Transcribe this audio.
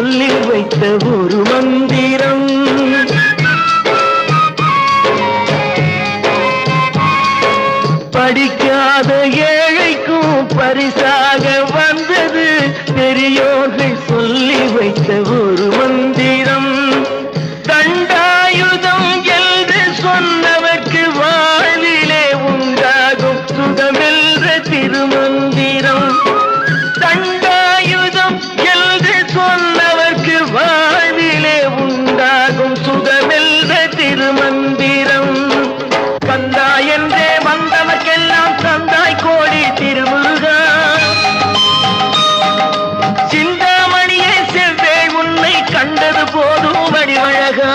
சொல்லி வைத்த ஒரு மந்திரம். படிக்காத ஏழைக்கும் பரிசாக வந்தது பெரியோர்கள் சொல்லி வைத்த ஒரு மந்திரம். தண்டாயுதம் என்று சொன்னவர்க்கு வாழிலே உண்டாகும் சுகமென்ற திருமந்திரம் நாளே வந்தவர்க்கெல்லாம் தந்தாய் கோடி திருமுருகா. சிந்தாமணியே செவ்வே உன்னை கண்டது போதும் வடிவழகா.